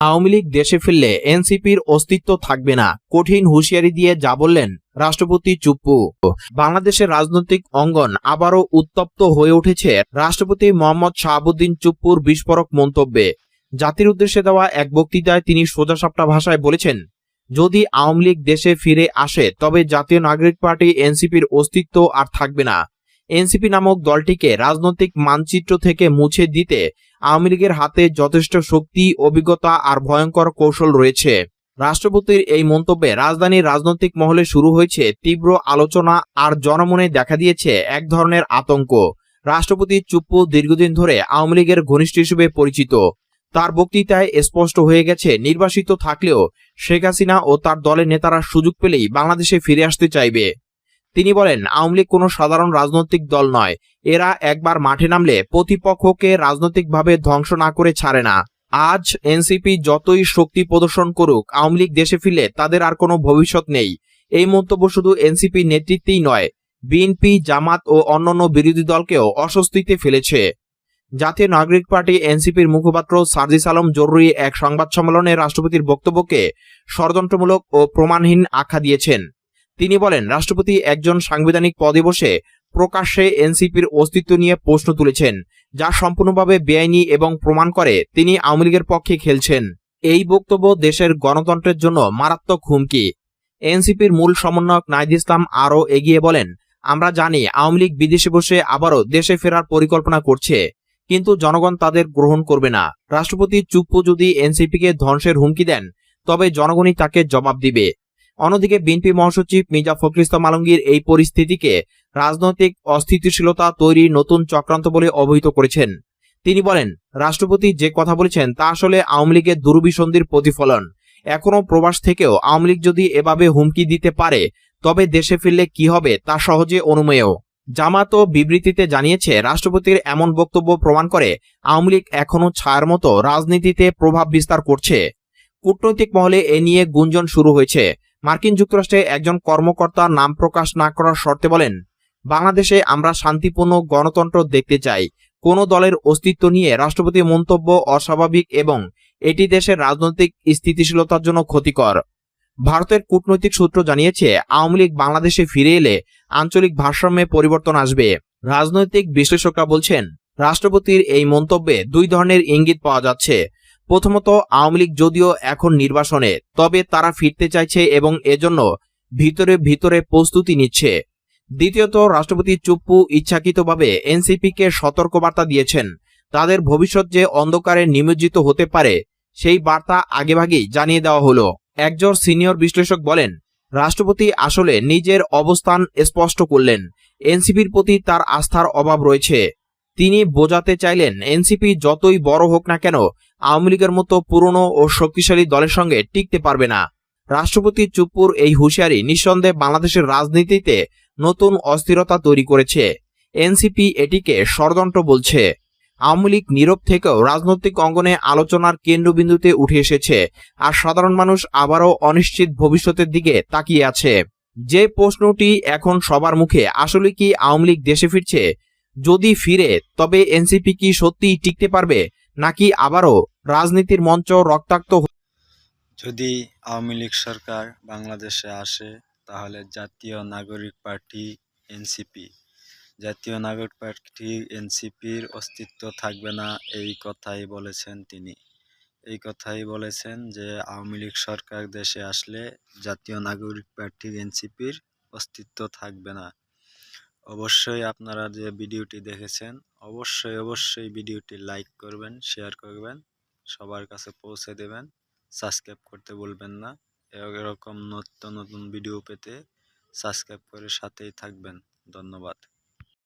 আওয়ামী লীগ দেশে ফিরলে এনসিপির অস্তিত্ব থাকবে না। কঠিন হুঁশিয়ারি দিয়ে যা বললেন রাষ্ট্রপতি চুপ্পু। বাংলাদেশের রাজনৈতিক অঙ্গন আবারও উত্তপ্ত হয়ে উঠেছে রাষ্ট্রপতি মোহাম্মদ শাহাবুদ্দিন চুপ্পুর বিস্ফোরক মন্তব্যে। জাতির উদ্দেশ্যে দেওয়া এক বক্তৃতায় তিনি সোজাসাপটা ভাষায় বলেছেন, যদি আওয়ামী লীগ দেশে ফিরে আসে, তবে জাতীয় নাগরিক পার্টি এনসিপির অস্তিত্ব আর থাকবে না। এনসিপি নামক দলটিকে রাজনৈতিক মানচিত্র থেকে মুছে দিতে আওয়ামী লীগের হাতে যথেষ্ট শক্তি, অভিজ্ঞতা আর ভয়ঙ্কর কৌশল রয়েছে। রাষ্ট্রপতির এই মন্তব্যে রাজধানীর রাজনৈতিক মহলে শুরু হয়েছে তীব্র আলোচনা আর জনমনে দেখা দিয়েছে এক ধরনের আতঙ্ক। রাষ্ট্রপতি চুপ্পু দীর্ঘদিন ধরে আওয়ামী লীগের ঘনিষ্ঠ হিসেবে পরিচিত। তার বক্তৃতায় স্পষ্ট হয়ে গেছে, নির্বাসিত থাকলেও শেখ হাসিনা ও তার দলের নেতারা সুযোগ পেলেই বাংলাদেশে ফিরে আসতে চাইবে। তিনি বলেন, আওয়ামী লীগ কোনো সাধারণ রাজনৈতিক দল নয়। এরা একবার মাঠে নামলে প্রতিপক্ষকে রাজনৈতিকভাবে ধ্বংস না করে ছাড়ে না। আজ এনসিপি যতই শক্তি প্রদর্শন করুক, আওয়ামী লীগ দেশে ফিরলে তাদের আর কোনো ভবিষ্যৎ নেই। এই মন্তব্য শুধু এনসিপি নেতৃত্বেই নয়, বিএনপি, জামাত ও অন্যান্য বিরোধী দলকেও অস্বস্তিতে ফেলেছে। জাতীয় নাগরিক পার্টি এনসিপির মুখপাত্র সার্জিস আলম জরুরি এক সংবাদ সম্মেলনে রাষ্ট্রপতির বক্তব্যকে ষড়যন্ত্রমূলক ও প্রমাণহীন আখ্যা দিয়েছেন। তিনি বলেন, রাষ্ট্রপতি একজন সাংবিধানিক পদে বসে প্রকাশ্যে এনসিপির অস্তিত্ব নিয়ে প্রশ্ন তুলেছেন, যা সম্পূর্ণভাবে বেআইনি এবং প্রমাণ করে তিনি আওয়ামী লীগের পক্ষে খেলছেন। এই বক্তব্য দেশের গণতন্ত্রের জন্য মারাত্মক হুমকি। এনসিপির মূল সমন্বয়ক নাইদ ইসলাম আরও এগিয়ে বলেন, আমরা জানি আওয়ামী লীগ বিদেশে বসে আবারও দেশে ফেরার পরিকল্পনা করছে, কিন্তু জনগণ তাদের গ্রহণ করবে না। রাষ্ট্রপতি চুপ্পু যদি এনসিপিকে ধ্বংসের হুমকি দেন, তবে জনগণই তাকে জবাব দিবে। অন্যদিকে বিএনপি মহাসচিব মির্জা ফখরুল ইসলাম আলমগীর এই পরিস্থিতিকে রাজনৈতিক অস্থিতিশীলতা তৈরির নতুন চক্রান্ত বলে অবহিত করেছেন। তিনি বলেন, রাষ্ট্রপতি যে কথা বলেছেন তা আসলে আওয়ামী লীগের দুর্বিসন্ধির প্রতিফলন। এখনও প্রবাস থেকেও আওয়ামী লীগ যদি এভাবে হুমকি দিতে পারে, তবে দেশে ফিরলে কি হবে তা সহজে অনুমেয়। জামাত বিবৃতিতে জানিয়েছে, রাষ্ট্রপতির এমন বক্তব্য প্রমাণ করে আওয়ামী লীগ এখনও ছায়ার মতো রাজনীতিতে প্রভাব বিস্তার করছে। কূটনৈতিক মহলে এ নিয়ে গুঞ্জন শুরু হয়েছে। মার্কিন যুক্তরাষ্ট্রে একজন কর্মকর্তা নাম প্রকাশ না করার শর্তে বলেন, বাংলাদেশে আমরা শান্তিপূর্ণ গণতন্ত্র দেখতে চাই। কোন দলের অস্তিত্ব নিয়ে রাষ্ট্রপতির মন্তব্য অস্বাভাবিক এবং এটি দেশের রাজনৈতিক স্থিতিশীলতার জন্য ক্ষতিকর। ভারতের কূটনৈতিক সূত্র জানিয়েছে, আওয়ামী লীগ বাংলাদেশে ফিরে এলে আঞ্চলিক ভারসাম্যে পরিবর্তন আসবে। রাজনৈতিক বিশ্লেষকরা বলছেন, রাষ্ট্রপতির এই মন্তব্যে দুই ধরনের ইঙ্গিত পাওয়া যাচ্ছে। প্রথমত আওয়ামী লীগ যদিও এখন নির্বাসনে, তবে তারা ফিরতে চাইছে এবং এজন্য ভিতরে ভিতরে প্রস্তুতি নিচ্ছে। দ্বিতীয়ত, রাষ্ট্রপতি চুপ্পু ইচ্ছাকৃতভাবে এনসিপিকে সতর্কবার্তা দিয়েছেন। তাদের ভবিষ্যৎ যে অন্ধকারে নিমজ্জিত হতে পারে, সেই বার্তা আগেভাগেই জানিয়ে দেওয়া হলো। একজন সিনিয়র বিশ্লেষক বলেন, রাষ্ট্রপতি আসলে নিজের অবস্থান স্পষ্ট করলেন। এনসিপির প্রতি তার আস্থার অভাব রয়েছে। তিনি বোঝাতে চাইলেন, এনসিপি যতই বড় হোক না কেন, আওয়ামী লীগের মতো পুরনো ও শক্তিশালী দলের সঙ্গে টিকতে পারবে না। রাষ্ট্রপতি চুপ্পুর এই হুঁশিয়ারি নিঃসন্দেহে বাংলাদেশের রাজনীতিতে নতুন অস্থিরতা তৈরি করেছে। এনসিপি এটিকে ষড়যন্ত্র বলছে। আওয়ামী লীগ নীরব থেকেও রাজনৈতিক অঙ্গনে আলোচনার কেন্দ্রবিন্দুতে উঠে এসেছে আর সাধারণ মানুষ আবারও অনিশ্চিত ভবিষ্যতের দিকে তাকিয়ে আছে। যে প্রশ্নটি এখন সবার মুখে, আসলে কি আওয়ামী লীগ দেশে ফিরছে? যদি ফিরে, তবে এনসিপি কি সত্যিই টিকতে পারবে? নাকি আবারও রাজনীতির মঞ্চ রক্তাক্ত যদি আওয়ামী লীগ সরকার বাংলাদেশে আসে, তাহলে জাতীয় নাগরিক পার্টি এনসিপি। জাতীয় নাগরিক পার্টি এনসিপির অস্তিত্ব থাকবে না, এই কথাই বলেছেন তিনি। এই কথাই বলেছেন যে, আওয়ামী লীগ সরকার দেশে আসলে জাতীয় নাগরিক পার্টি এনসিপির অস্তিত্ব থাকবে না। অবশ্যই আপনারা যে ভিডিওটি দেখেছেন, অবশ্যই অবশ্যই ভিডিওটি লাইক করবেন, শেয়ার করবেন, সবার কাছে পৌঁছে দেবেন। সাবস্ক্রাইব করতে বলবেন না। এরকম নতুন নতুন ভিডিও পেতে সাবস্ক্রাইব করে সাথেই থাকবেন। ধন্যবাদ।